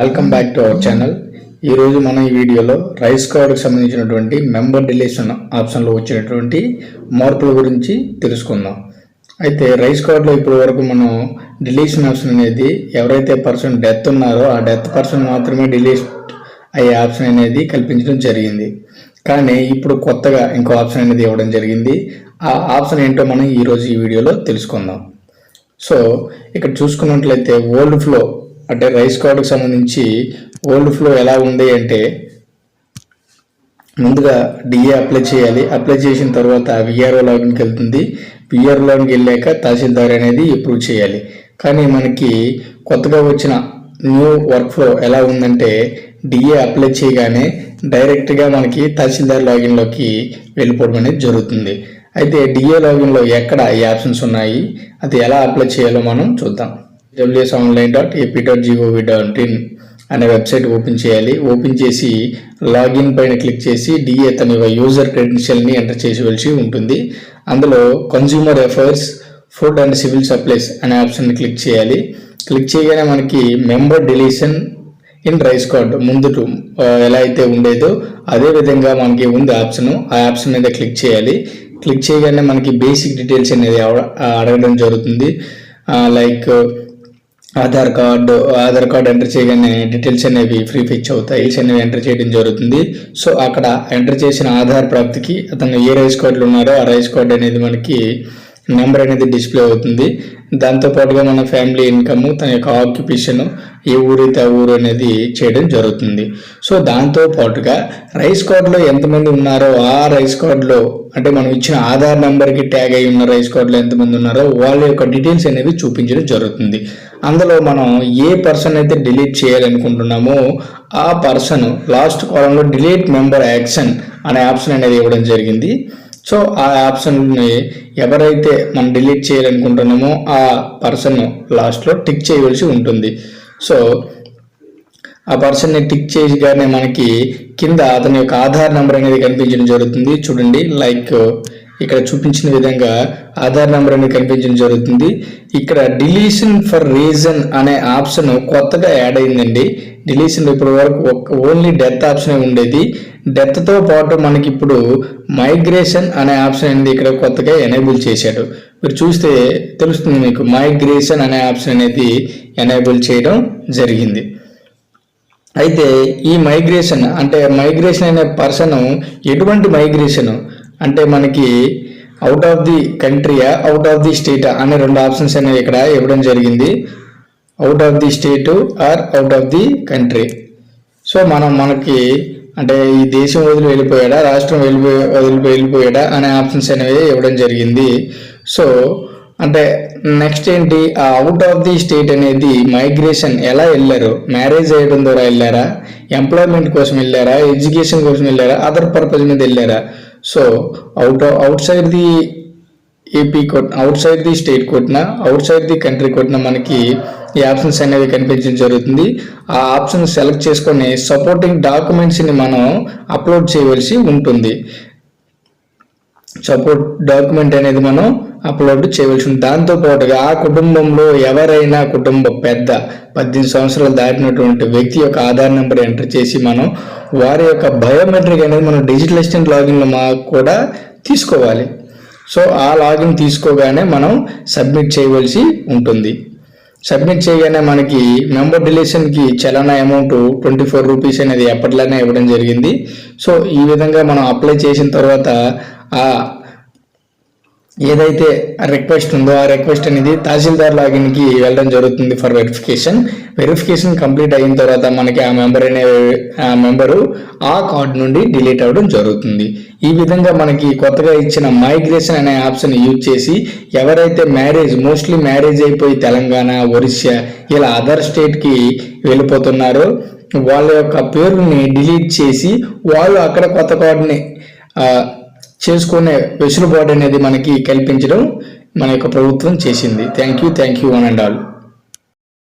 Welcome back to our channel ఈరోజు మనం ఈ వీడియోలో రైస్ కార్డుకు సంబంధించినటువంటి మెంబర్ డిలేషన్ ఆప్షన్లో వచ్చినటువంటి మార్పుల గురించి తెలుసుకుందాం. అయితే రైస్ కార్డులో ఇప్పటి వరకు మనం డిలీషన్ ఆప్షన్ అనేది ఎవరైతే పర్సన్ డెత్ ఉన్నారో ఆ డెత్ పర్సన్ మాత్రమే డిలీట్ అయ్యే ఆప్షన్ అనేది కల్పించడం జరిగింది. కానీ ఇప్పుడు కొత్తగా ఇంకో ఆప్షన్ అనేది ఇవ్వడం జరిగింది. ఆ ఆప్షన్ ఏంటో మనం ఈరోజు ఈ వీడియోలో తెలుసుకుందాం. సో ఇక్కడ చూసుకున్నట్లయితే ఓల్డ్ ఫ్లో అంటే రైస్ కార్డుకు సంబంధించి ఓల్డ్ ఫ్లో ఎలా ఉంది అంటే ముందుగా డిఏ అప్లై చేయాలి. అప్లై చేసిన తర్వాత విఆర్ఓ లాగిన్కి వెళ్తుంది. విఆర్ఓ లాగిన్కి వెళ్ళాక తహసీల్దార్ అనేది అప్రూవ్ చేయాలి. కానీ మనకి కొత్తగా వచ్చిన న్యూ వర్క్ ఫ్లో ఎలా ఉందంటే డిఏ అప్లై చేయగానే డైరెక్ట్గా మనకి తహసీల్దార్ లాగిన్లోకి వెళ్ళిపోవడం అనేది జరుగుతుంది. అయితే డిఏ లాగిన్లో ఎక్కడ ఈ ఆప్షన్స్ ఉన్నాయి? అది ఎలా అప్లై చేయాలో మనం చూద్దాం. WS online dot AP dot GOV dot in అనే వెబ్సైట్ ఓపెన్ చేయాలి. ఓపెన్ చేసి లాగిన్ పైన క్లిక్ చేసి డిఏ తన యూజర్ క్రెడెన్షియల్ని ఎంటర్ చేసేవలసి ఉంటుంది. అందులో consumer affairs food and civil supplies అనే ఆప్షన్ని క్లిక్ చేయాలి. క్లిక్ చేయగానే మనకి member deletion in rice card ముందు ఎలా అయితే ఉండేదో అదే విధంగా మనకి ఉంది ఆప్షన్ ఆ ఆప్షన్ మీద క్లిక్ చేయాలి. క్లిక్ చేయగానే మనకి బేసిక్ డీటెయిల్స్ అనేది అడగడం జరుగుతుంది. Like Aadhaar card Aadhaar card enter చేయగానే డీటెయిల్స్ అనేవి ఫ్రీ ఫిచ్ అవుతాయి. అనేవి ఎంటర్ చేయడం జరుగుతుంది. సో అక్కడ ఎంటర్ చేసిన ఆధార్ ప్రాప్తికి అతను ఏ రైస్ కార్డులు ఉన్నారో ఆ రైస్ కార్డు అనేది మనకి నెంబర్ అనేది డిస్ప్లే అవుతుంది. దాంతో పాటుగా మన ఫ్యామిలీ ఇన్కమ్ తన యొక్క ఆక్యుపేషను ఏ ఊరైతే ఆ ఊరు అనేది చేయడం జరుగుతుంది. సో దాంతో పాటుగా రైస్ కార్డులో ఎంతమంది ఉన్నారో ఆ రైస్ కార్డులో అంటే మనం ఇచ్చిన ఆధార్ నెంబర్కి ట్యాగ్ అయి ఉన్న రైస్ కార్డులో ఎంతమంది ఉన్నారో వాళ్ళ యొక్క డీటెయిల్స్ అనేవి చూపించడం జరుగుతుంది. అందులో మనం ఏ పర్సన్ అయితే డిలీట్ చేయాలనుకుంటున్నామో ఆ పర్సన్ లాస్ట్ కాలంలో డిలీట్ మెంబర్ యాక్షన్ అనే ఆప్షన్ అనేది ఇవ్వడం జరిగింది. సో ఆ ఆప్షన్ని ఎవరైతే మనం డిలీట్ చేయాలనుకుంటున్నామో ఆ పర్సన్ లాస్ట్లో టిక్ చేయవలసి ఉంటుంది. సో ఆ పర్సన్ని టిక్ చేయగానే మనకి కింద అతని యొక్క ఆధార్ నెంబర్ అనేది కనిపించడం జరుగుతుంది. చూడండి లైక్ ఇక్కడ చూపించిన విధంగా ఆధార్ నెంబర్ అనేది కనిపించడం జరుగుతుంది. ఇక్కడ డిలీషన్ ఫర్ రీజన్ అనే ఆప్షన్ కొత్తగా యాడ్ అయిందండి. డిలీషన్ ఇప్పటి వరకు ఓన్లీ డెత్ ఆప్షన్ ఉండేది. డెత్తో పాటు మనకి ఇప్పుడు మైగ్రేషన్ అనే ఆప్షన్ అనేది ఇక్కడ కొత్తగా ఎనేబుల్ చేశాడు. మీరు చూస్తే తెలుస్తుంది మీకు మైగ్రేషన్ అనే ఆప్షన్ అనేది ఎనేబుల్ చేయడం జరిగింది. అయితే ఈ మైగ్రేషన్ అంటే మైగ్రేషన్ అనే పర్సన్ ఎటువంటి మైగ్రేషన్? అంటే మనకి అవుట్ ఆఫ్ ది కంట్రీయా అవుట్ ఆఫ్ ది స్టేటా అనే రెండు ఆప్షన్స్ అనేవి ఇక్కడ ఇవ్వడం జరిగింది. Out of the state or out of the country so మనం మనకి అంటే ఈ దేశం వదిలి వెళ్ళిపోయాడా రాష్ట్రం వెళ్ళిపోయి వదిలిపోయి వెళ్ళిపోయాడా అనే ఆప్షన్స్ అనేవి ఇవ్వడం జరిగింది. సో అంటే నెక్స్ట్ ఏంటి? ఆ అవుట్ ఆఫ్ ది స్టేట్ అనేది మైగ్రేషన్ ఎలా వెళ్ళారు? మ్యారేజ్ చేయడం ద్వారా వెళ్ళారా? ఎంప్లాయ్మెంట్ కోసం వెళ్ళారా? ఎడ్యుకేషన్ కోసం వెళ్ళారా? అదర్ పర్పస్ మీద వెళ్ళారా? So out outside the AP కొట్ అవుట్ సైడ్ ది స్టేట్ కొట్టిన అవుట్ సైడ్ ది కంట్రీ కొట్టిన మనకి ఈ ఆప్షన్స్ అనేవి కనిపించడం జరుగుతుంది. ఆ ఆప్షన్ సెలెక్ట్ చేసుకొని సపోర్టింగ్ డాక్యుమెంట్స్ని మనం అప్లోడ్ చేయవలసి ఉంటుంది. సపోర్ట్ డాక్యుమెంట్ అనేది మనం అప్లోడ్ చేయవలసి ఉంది దాంతో పాటుగా ఆ కుటుంబంలో ఎవరైనా కుటుంబ పెద్ద పద్దెనిమిది సంవత్సరాలు దాటినటువంటి వ్యక్తి యొక్క ఆధార్ నెంబర్ ఎంటర్ చేసి మనం వారి యొక్క బయోమెట్రిక్ అనేది మనం డిజిటల్ అసిస్టెంట్ లాగిన్లో మా కూడా తీసుకోవాలి. సో ఆ లాగిన్ తీసుకోగానే మనం సబ్మిట్ చేయవలసి ఉంటుంది. సబ్మిట్ చేయగానే మనకి మెంబర్ డిలీషన్కి చలానా అమౌంట్ ట్వంటీ ఫోర్ రూపీస్ అనేది ఎప్పట్లానే ఇవ్వడం జరిగింది. సో ఈ విధంగా మనం అప్లై చేసిన తర్వాత ఏదైతే రిక్వెస్ట్ ఉందో ఆ రిక్వెస్ట్ అనేది తహసీల్దార్ లాగిన్కి వెళ్ళడం జరుగుతుంది ఫర్ వెరిఫికేషన్ వెరిఫికేషన్ కంప్లీట్ అయిన తర్వాత మనకి ఆ మెంబర్ అనే ఆ మెంబరు ఆ కార్డ్ నుండి డిలీట్ అవ్వడం జరుగుతుంది. ఈ విధంగా మనకి కొత్తగా ఇచ్చిన మైగ్రేషన్ అనే ఆప్షన్ యూజ్ చేసి ఎవరైతే మ్యారేజ్ మోస్ట్లీ మ్యారేజ్ అయిపోయి తెలంగాణ ఒరిస్సా ఇలా అదర్ స్టేట్కి వెళ్ళిపోతున్నారో వాళ్ళ యొక్క పేరుని డిలీట్ చేసి వాళ్ళు అక్కడ కొత్త కార్డుని చేసుకునే వెసులుబాటు అనేది మనకి కల్పించడం మన యొక్క ప్రభుత్వం చేసింది. Thank you thank you one and all